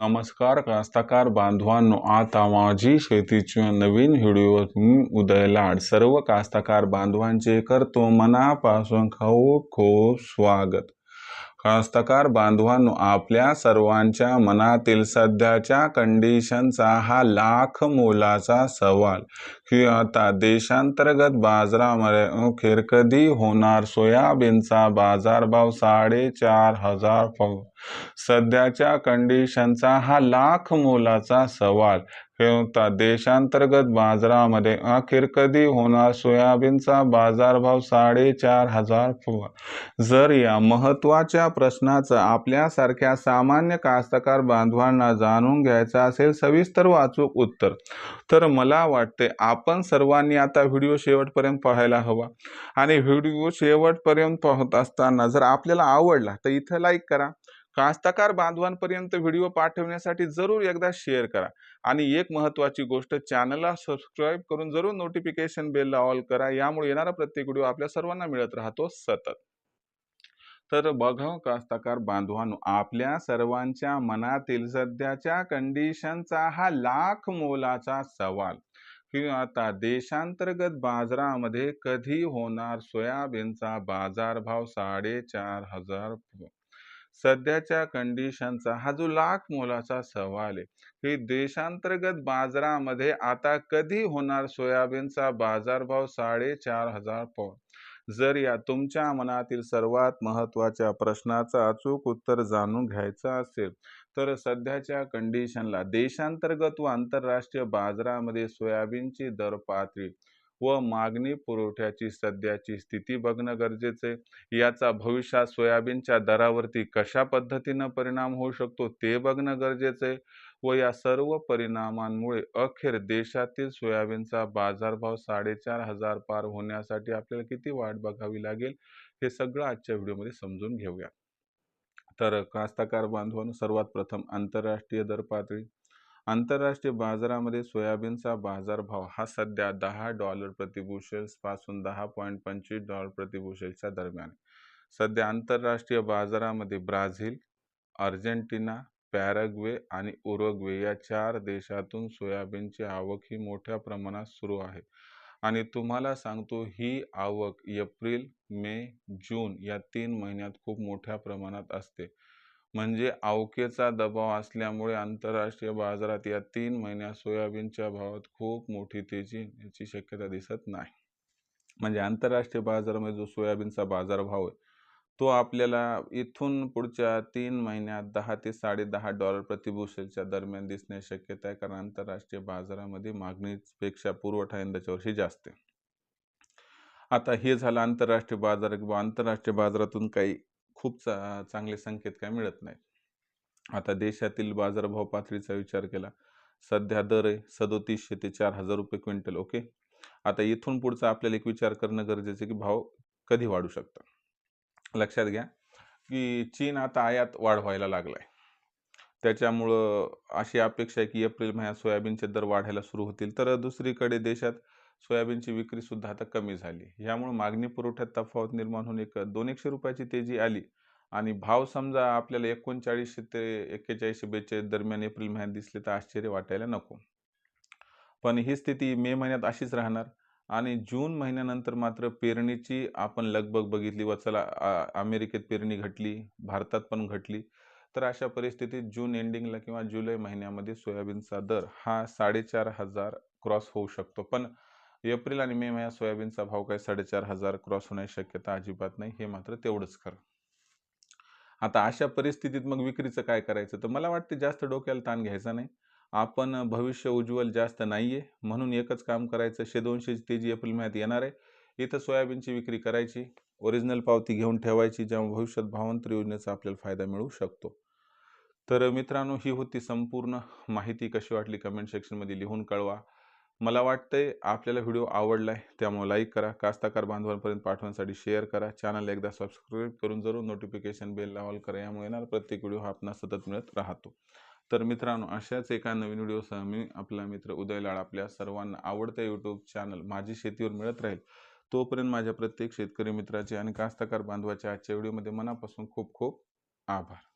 नमस्कार कास्तकार बांधवांनो आता माझी शेतीच्या नवीन व्हिडिओ मी उदय लाड सर्व कास्तकार बांधवांचे करतो मनापासून खूप खूप स्वागत. कास्तकार बांधवांनो आपल्या सर्वांच्या मनातील सध्याच्या कंडिशनचा हा लाख मोलाचा सवाल. की आता देशांतर्गत बाजारामध्ये अखेर कधी होणार. सोयाबीनचा बाजारभाव साडेचार हजार प- सध्याच्या कंडिशनचा हा लाख मोलाचा सवाल. हे होता देशांतर्गत बाजारामध्ये अखेर कधी होणार सोयाबीनचा बाजारभाव साडेचार हजार फुवा? जर या महत्त्वाच्या प्रश्नाचं आपल्यासारख्या सामान्य कास्तकार बांधवांना जाणून घ्यायचं असेल सविस्तर वाचूक उत्तर. तर मला वाटते आपण सर्वांनी आता व्हिडिओ शेवटपर्यंत पाहायला हवा. आणि व्हिडिओ शेवटपर्यंत पाहत असताना जर आपल्याला आवडला तर इथं लाईक करा. कास्तकार बांधवांपर्यंत व्हिडिओ पाठवण्यासाठी जरूर एकदा शेअर करा. आणि एक महत्त्वाची गोष्ट चॅनलला सबस्क्राईब करून जरूर नोटिफिकेशन बेलला ऑल करा. यामुळे येणारा प्रत्येक व्हिडिओ आपल्या सर्वांना मिळत राहतो सतत. तर बघा हो कास्तकार बांधवांनो आपल्या सर्वांच्या मनातील सध्याच्या कंडिशनचा हा लाख मोलाचा सवाल. की आता देशांतर्गत बाजारामध्ये कधी होणार सोयाबीनचा बाजारभाव साडेचार हजार सध्याच्या कंडिशनचा हा जो लाख मोलाचा सवाल आहे की देशांतर्गत बाजारामध्ये आता कधी होणार सोयाबीनचा बाजारभाव साडेचार हजार पाव जर या तुमच्या मनातील सर्वात महत्त्वाच्या प्रश्नाचं अचूक उत्तर जाणून घ्यायचं असेल तर सध्याच्या कंडिशनला देशांतर्गत व आंतरराष्ट्रीय बाजारामध्ये सोयाबीनची दर पातळी व मागणी पुरवठ्याची सध्याची स्थिती बघणं गरजेचं आहे. याचा भविष्यात सोयाबीनच्या दरावरती कशा पद्धतीनं परिणाम होऊ शकतो ते बघणं गरजेचं आहे. व या सर्व परिणामांमुळे अखेर देशातील सोयाबीनचा बाजारभाव साडेचार हजार पार होण्यासाठी आपल्याला किती वाट बघावी लागेल हे सगळं आजच्या व्हिडिओमध्ये समजून घेऊया. तर कास्तकार बांधवांनो सर्वात प्रथम आंतरराष्ट्रीय दर पातळी आंतरराष्ट्रीय बाजारामध्ये सोयाबीनचा बाजारभाव हा सध्या दहा डॉलर प्रतिबुशेल्सपासून दहा पॉईंट पंचवीस डॉलर प्रतिबुशेल्सच्या दरम्यान आहे. सध्या आंतरराष्ट्रीय बाजारामध्ये ब्राझील अर्जेंटिना पॅराग्वे आणि उरुग्वे या चार देशातून सोयाबीनची आवक ही मोठ्या प्रमाणात सुरू आहे आणि तुम्हाला सांगतो ही आवक एप्रिल मे जून या तीन महिन्यात खूप मोठ्या प्रमाणात असते म्हणजे आवकेचा दबाव असल्यामुळे आंतरराष्ट्रीय बाजारात या तीन महिन्यात सोयाबीनच्या भावात खूप मोठी तेजी याची शक्यता दिसत नाही. म्हणजे आंतरराष्ट्रीय बाजारामध्ये जो सोयाबीनचा बाजारभाव आहे तो आपल्याला इथून पुढच्या तीन महिन्यात दहा ते साडेदहा डॉलर प्रतिबुशेलच्या दरम्यान दिसण्याची शक्यता आहे. कारण आंतरराष्ट्रीय बाजारामध्ये मागणीपेक्षा पुरवठा यंदाच्या वर्षी जास्त आहे. आता हे झालं आंतरराष्ट्रीय बाजार किंवा आंतरराष्ट्रीय बाजारातून काही खूप चा चांगले संकेत काय मिळत नाहीत. आता देशातील बाजारभाव पातळीचा विचार केला सध्या दर आहे सदोतीसशे ते चार हजार रुपये क्विंटल ओके? आता इथून पुढचा आपल्याला एक विचार करणं गरजेचं की भाव कधी वाढू शकतात? लक्षात घ्या की चीन आता आयात वाढवायला लागलाय. त्याच्यामुळं अशी अपेक्षा आहे की एप्रिल महिन्यात सोयाबीनचे दर वाढायला सुरू होतील. तर दुसरीकडे देशात सोयाबीनची विक्री सुद्धा आता कमी झाली. यामुळे मागणी पुरवठ्यात तफावत निर्माण होऊन एक दोन एकशे रुपयाची तेजी आली. आणि भाव समजा आपल्याला एकोणचाळीसशे ते एक्केचाळीसशे बेचाळीस दरम्यान एप्रिल महिन्यात दिसले तर आश्चर्य वाटायला नको. पण ही स्थिती मे महिन्यात अशीच राहणार. आणि जून महिन्यानंतर मात्र पेरणीची आपण लगबग बघितली. व चला अमेरिकेत पेरणी घटली भारतात पण घटली. तर अशा परिस्थितीत जून एंडिंगला किंवा जुलै महिन्यामध्ये सोयाबीनचा दर हा साडेचार हजार क्रॉस होऊ शकतो. पण एप्रिल आणि मे महिन्यात सोयाबीनचा भाव काय साडेचार हजार क्रॉस होण्याची शक्यता अजिबात नाही हे मात्र तेवढंच खरं. आता अशा परिस्थितीत मग विक्रीचं काय करायचं? तर मला वाटतं जास्त डोक्याला ताण घ्यायचा नाही. आपण भविष्य उज्ज्वल जास्त नाही आहे म्हणून एकच काम करायचं शे दोनशेची तेजी एप्रिल महिन्यात येणार आहे इथं सोयाबीनची विक्री करायची ओरिजिनल पावती घेऊन ठेवायची जेव्हा भविष्यात भावांतर योजनेचा आपल्याला फायदा मिळू शकतो. तर मित्रांनो ही होती संपूर्ण माहिती. कशी वाटली कमेंट सेक्शनमध्ये लिहून कळवा. मला वाटतंय आपल्याला व्हिडिओ आवडला आहे त्यामुळे लाईक करा. कास्ताकार बांधवांपर्यंत पाठवण्यासाठी शेअर करा. चॅनल एकदा सबस्क्राईब करून जरूर नोटिफिकेशन बेल ऑल करा. यामुळे येणार प्रत्येक व्हिडिओ हा आपला सतत मिळत राहतो. तर मित्रांनो अशाच एका नवीन व्हिडिओसह मी आपला मित्र उदय लाड आपल्या सर्वांना आवडत्या यूट्यूब चॅनल माझी शेतीवर मिळत राहील तोपर्यंत माझ्या प्रत्येक शेतकरी मित्राचे आणि कास्तकार बांधवाच्या आजच्या व्हिडिओमध्ये मनापासून खूप खूप आभार.